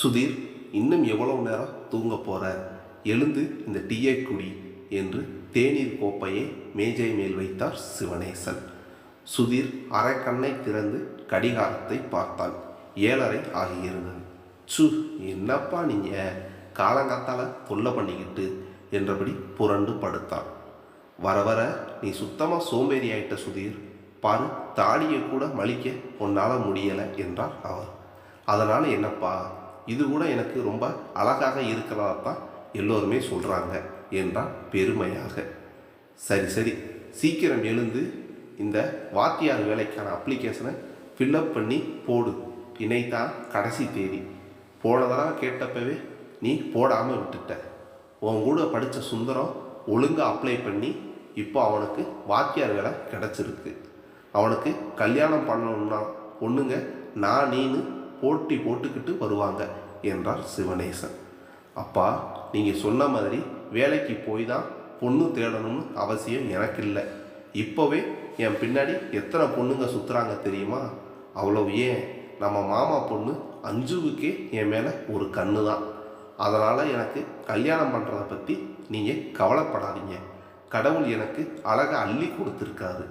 சுதீர் இன்னும் எவ்வளவு நேரம் தூங்க போற? எழுந்து இந்த டீயை குடி என்று தேநீர் கோப்பையை மேஜை மேல் வைத்தார் சிவனேசன். சுதீர் அரை கண்ணை திறந்து கடிகாரத்தை பார்த்தான் ஏழரை ஆகியிருந்தது. சு என்னப்பா நீங்க? காலங்காத்தால தொல்லை பண்ணிக்கிட்டு என்றபடி புரண்டு படுத்தான் வர வர நீ சுத்தமாக சோம்பேறி ஆயிட்ட சுதீர். பாரு தாடியை கூட மலிக்க உன்னால் முடியலை என்றார் அவர். அதனால் என்னப்பா? இது கூட எனக்கு ரொம்ப அழகாக இருக்கிறதா தான் எல்லோருமே சொல்கிறாங்க என்றான் பெருமையாக. சரி சரி. சீக்கிரம் எழுந்து இந்த வாத்தியார் வேலைக்கான அப்ளிகேஷனை ஃபில்லப் பண்ணி போடு. இணைத்தான் கடைசி தேதி. போன தடவை கேட்டப்பவே நீ போடாமல் விட்டுட்ட. உன் கூட படித்த சுந்தரம் ஒழுங்காக அப்ளை பண்ணி இப்போ அவனுக்கு வாத்தியார் வேலை கிடச்சிருக்கு. அவனுக்கு கல்யாணம் பண்ணணும்னா பொண்ணுங்க நான் நீனு போட்டி போட்டுக்கிட்டு வருவாங்க என்றார் சிவனேசன். அப்பா நீங்கள் சொன்ன மாதிரி வேலைக்கு போய் தான் பொண்ணு தேடணும்னு அவசியம் எனக்கு இல்லை இப்போவே என் பின்னாடி எத்தனை பொண்ணுங்க சுற்றுறாங்க தெரியுமா? அவ்வளவு ஏன்? நம்ம மாமா பொண்ணு அஞ்சுவுக்கே என் மேலே ஒரு கண்ணு தான். அதனால் எனக்கு கல்யாணம் பண்ணுறதை பற்றி நீங்கள் கவலைப்படாதீங்க. கடவுள் எனக்கு அழகை அள்ளி கொடுத்துருக்காரு.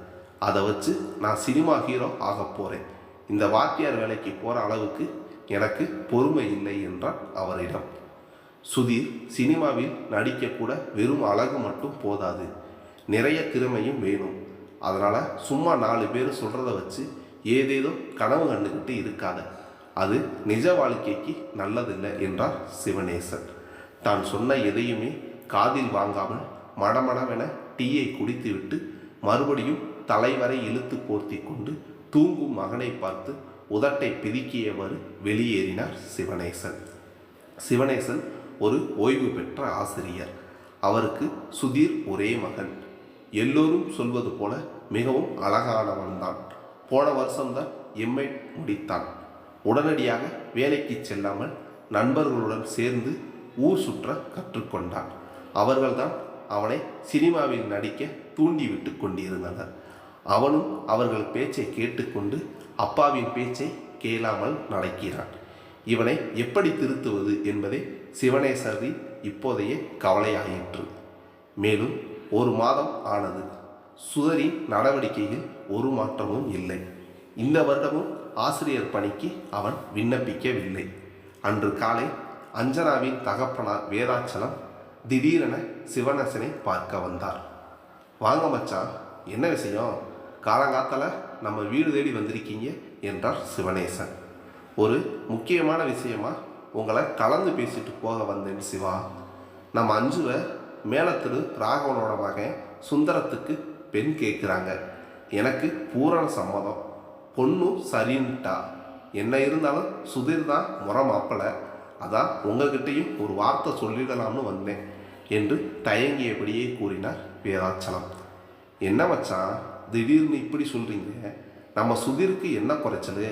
அதை வச்சு நான் சினிமா ஹீரோ ஆக போகிறேன் இந்த வாத்தியார் வேலைக்கு போகிற அளவுக்கு எனக்கு பொறுமை இல்லை என்றார் அவரிடம். சுதீர் சினிமாவில் நடிக்கக்கூட வெறும் அழகு மட்டும் போதாது. நிறைய திறமையும் வேணும். அதனால் சும்மா நாலு பேர் சொல்கிறத வச்சு ஏதேதோ கனவு கண்டுக்கிட்டு இருக்காத. அது நிஜ வாழ்க்கைக்கு நல்லதில்லை என்றார் சிவனேசன். தான் சொன்ன எதையுமே காதில் வாங்காமல் மடமடவென டீயை குடித்துவிட்டு மறுபடியும் தலைவரை இழுத்து போர்த்தி கொண்டு தூங்கும் மகனை பார்த்து உதட்டை பிதுக்கியவர் வெளியேறினார் சிவனேசன். சிவனேசன் ஒரு ஓய்வு பெற்ற ஆசிரியர். அவருக்கு சுதீர் ஒரே மகன். எல்லோரும் சொல்வது போல மிகவும் அழகானவன்தான். போன வருஷம்தான் எம்ஐ முடித்தான். உடனடியாக வேலைக்கு செல்லாமல் நண்பர்களுடன் சேர்ந்து ஊர் சுற்ற கற்றுக்கொண்டான். அவர்கள்தான் அவனை சினிமாவில் நடிக்க தூண்டிவிட்டு கொண்டிருந்தனர். அவனும் அவர்கள் பேச்சை கேட்டுக்கொண்டு அப்பாவின் பேச்சை கேளாமல் நடக்கிறான். இவனை எப்படி திருத்துவது என்பதே சிவனேசரி இப்போதைய கவலையாயிற்று. மேலும் ஒரு மாதம் ஆனது. சுதரி நடவடிக்கையில் ஒரு மாற்றமும் இல்லை. இந்த வருடமும் ஆசிரியர் பணிக்கு அவன் விண்ணப்பிக்கவில்லை. அன்று காலை அஞ்சனாவின் தகப்பனார் வேதாச்சலம் திடீரென சிவனேசனை பார்க்க வந்தார். வாங்க மச்சான் என்ன விஷயம்? காலங்காத்தால நம்ம வீடு தேடி வந்திருக்கீங்க என்றார் சிவனேசன். ஒரு முக்கியமான விஷயமா உங்களை கலந்து பேசிட்டு போக வந்தேன் சிவா. நம்ம அஞ்சுவை மேலத்திரு ராகவனோட மகன் சுந்தரத்துக்கு பெண் கேட்குறாங்க எனக்கு பூரண சம்மதம். பொண்ணும் சரின்ட்டா என்ன இருந்தாலும் சுதீர் தான் முறை மாப்பிள. அதான் உங்ககிட்டையும் ஒரு வார்த்தை சொல்லிடலாம்னு வந்தேன் என்று தயங்கியபடியே கூறினார் வேதாச்சலம் என்ன மச்சான்? திடீர்னு இப்படி சொல்கிறீங்க நம்ம சுதீருக்கு என்ன குறைச்சல்?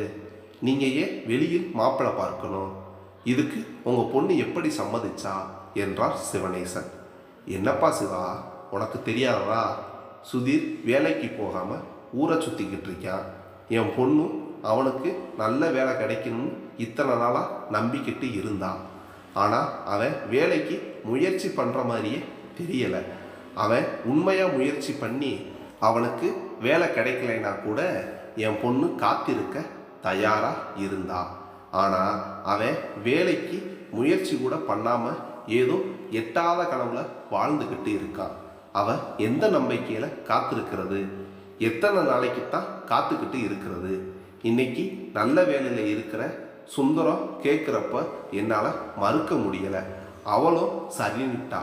நீங்கள் ஏன் வெளியில் மாப்பிள்ளை பார்க்கணும்? இதுக்கு உங்கள் பொண்ணு எப்படி சம்மதிச்சா? என்றார் சிவனேசன் என்னப்பா சிவா உனக்கு தெரியாததா? சுதீர் வேலைக்கு போகாமல் ஊரை சுற்றிக்கிட்டு இருக்கான். என் பொண்ணும் அவனுக்கு நல்ல வேலை கிடைக்கணும்னு இத்தனை நாளாக நம்பிக்கிட்டு இருந்தான் ஆனால் அவன் வேலைக்கு முயற்சி பண்ணுற மாதிரியே தெரியலை. அவன் உண்மையாக முயற்சி பண்ணி அவனுக்கு வேலை கிடைக்கலைன்னா கூட என் பொண்ணு காத்திருக்க தயாராக இருந்தா. ஆனால் அவன் வேலைக்கு முயற்சி கூட பண்ணாமல் ஏதோ எட்டாத கனவுல வாழ்ந்துக்கிட்டு இருக்கான். அவன் எந்த நம்பிக்கையில் காத்திருக்கிறது? எத்தனை நாளைக்கு தான் காத்துக்கிட்டு இருக்கிறது? இன்னைக்கு நல்ல வேலையில் இருக்கிற சுந்தரம் கேட்குறப்ப என்னால் மறுக்க முடியலை. அவளும் சரின்னுட்டா.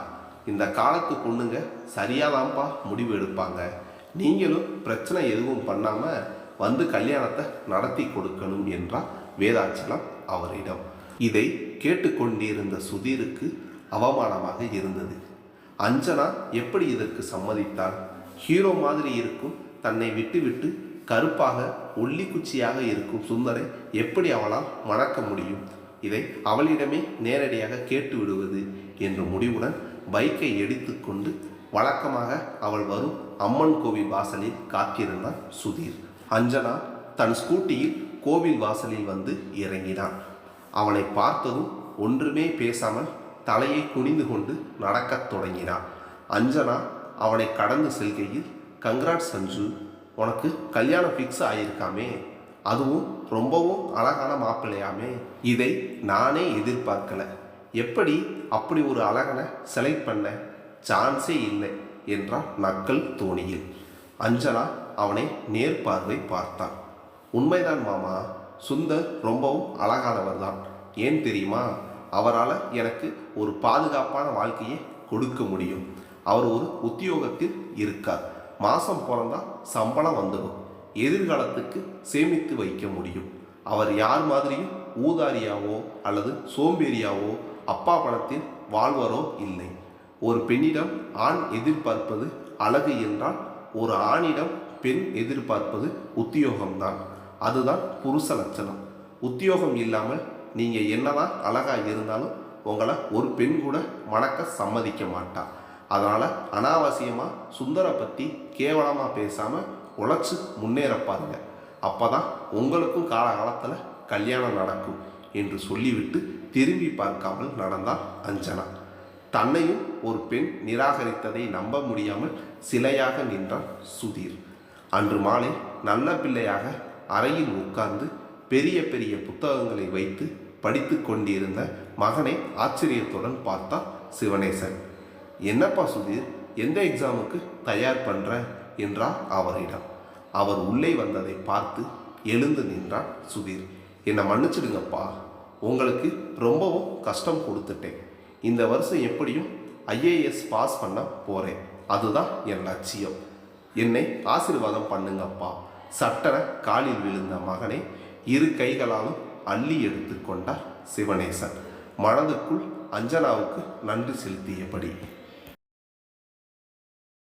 இந்த காலத்து பொண்ணுங்க சரியாதான்ப்பா முடிவு எடுப்பாங்க. நீங்களும் பிரச்சனை எதுவும் பண்ணாமல் வந்து கல்யாணத்தை நடத்தி கொடுக்கணும் என்றார் வேதாச்சலம் அவரிடம். இதை கேட்டுக்கொண்டிருந்த சுதீருக்கு அவமானமாக இருந்தது. அஞ்சனா எப்படி இதற்கு சம்மதித்தாள்? ஹீரோ மாதிரி இருக்கும் தன்னை விட்டுவிட்டு கருப்பாக ஒல்லி குச்சியாக இருக்கும் சுந்தரை எப்படி அவளால் மணக்க முடியும்? இதை அவளிடமே நேரடியாக கேட்டு விடுவது என்ற முடிவுடன் பைக்கை எடுத்துக்கொண்டு வழக்கமாக அவள் வரும் அம்மன் கோவில் வாசலில் காத்திருந்தான் சுதீர். அஞ்சனா தன் ஸ்கூட்டியில் கோவில் வாசலில் வந்து இறங்கினான். அவனை பார்த்ததும் ஒன்றுமே பேசாமல் தலையை குனிந்து கொண்டு நடக்கத் தொடங்கினான் அஞ்சனா அவனை கடந்து செல்கையில் கங்க்ராட் சஞ்சு உனக்கு கல்யாணம் ஃபிக்ஸ் ஆயிருக்காமே. அதுவும் ரொம்பவும் அழகான மாப்பிள்ளையாமே. இதை நானே எதிர்பார்க்கல. எப்படி அப்படி ஒரு அழகனை செலக்ட் பண்ண சான்ஸே இல்லை என்றான் நக்கல் தோணியில். அஞ்சனா அவனை நேர்பார்வை பார்த்தான். உண்மைதான் மாமா சுந்தர் ரொம்பவும் அழகானவர் தான் ஏன் தெரியுமா? அவரால் எனக்கு ஒரு பாதுகாப்பான வாழ்க்கையை கொடுக்க முடியும். அவர் ஒரு உத்தியோகத்தில் இருக்கார். மாதம் பிறந்தா சம்பளம் வந்துடும். எதிர்காலத்துக்கு சேமித்து வைக்க முடியும். அவர் யார் மாதிரியும் ஊதாரியாவோ அல்லது சோம்பேறியாவோ அப்பா பணத்தில் வாழ்வரோ இல்லை. ஒரு பெண்ணிடம் ஆண் எதிர்பார்ப்பது அழகு என்றால் ஒரு ஆணிடம் பெண் எதிர்பார்ப்பது உத்தியோகம்தான். அதுதான் புருஷ லட்சணம். உத்தியோகம் இல்லாமல் நீங்கள் என்னதான் அழகாக இருந்தாலும் உங்களை ஒரு பெண் கூட மணக்க சம்மதிக்க மாட்டா. அதனால் அனாவசியமாக சுந்தரை பற்றி கேவலமாக பேசாமல் உழைச்சி முன்னேற பாருங்க அப்போ தான் உங்களுக்கும் காலகாலத்தில் கல்யாணம் நடக்கும் என்று சொல்லிவிட்டு திரும்பி பார்க்காமல் நடந்தாள் அஞ்சனா. தன்னையும் ஒரு பெண் நிராகரித்ததை நம்ப முடியாமல் சிலையாக நின்றான் சுதீர். அன்று மாலை நல்ல பிள்ளையாக அறையில் உட்கார்ந்து பெரிய பெரிய புத்தகங்களை வைத்து படித்து கொண்டிருந்த மகனை ஆச்சரியத்துடன் பார்த்தார் சிவனேசன். என்னப்பா சுதீர் எந்த எக்ஸாமுக்கு தயார் பண்ற? என்றார் அவரிடம். அவர் உள்ளே வந்ததை பார்த்து எழுந்து நின்றான் சுதீர். என்னை மன்னிச்சிடுங்கப்பா உங்களுக்கு ரொம்பவும் கஷ்டம் கொடுத்துட்டேன். இந்த வருஷம் எப்படியும் ஐஏஎஸ் பாஸ் பண்ண போகிறேன் அதுதான் என் லட்சியம். என்னை ஆசீர்வாதம் பண்ணுங்கப்பா. சட்டன காலில் விழுந்த மகனை இரு கைகளாலும் அள்ளி எடுத்துக்கொண்டார் சிவனேசன். மனதுக்குள் அஞ்சனாவுக்கு நன்றி செலுத்தியபடி.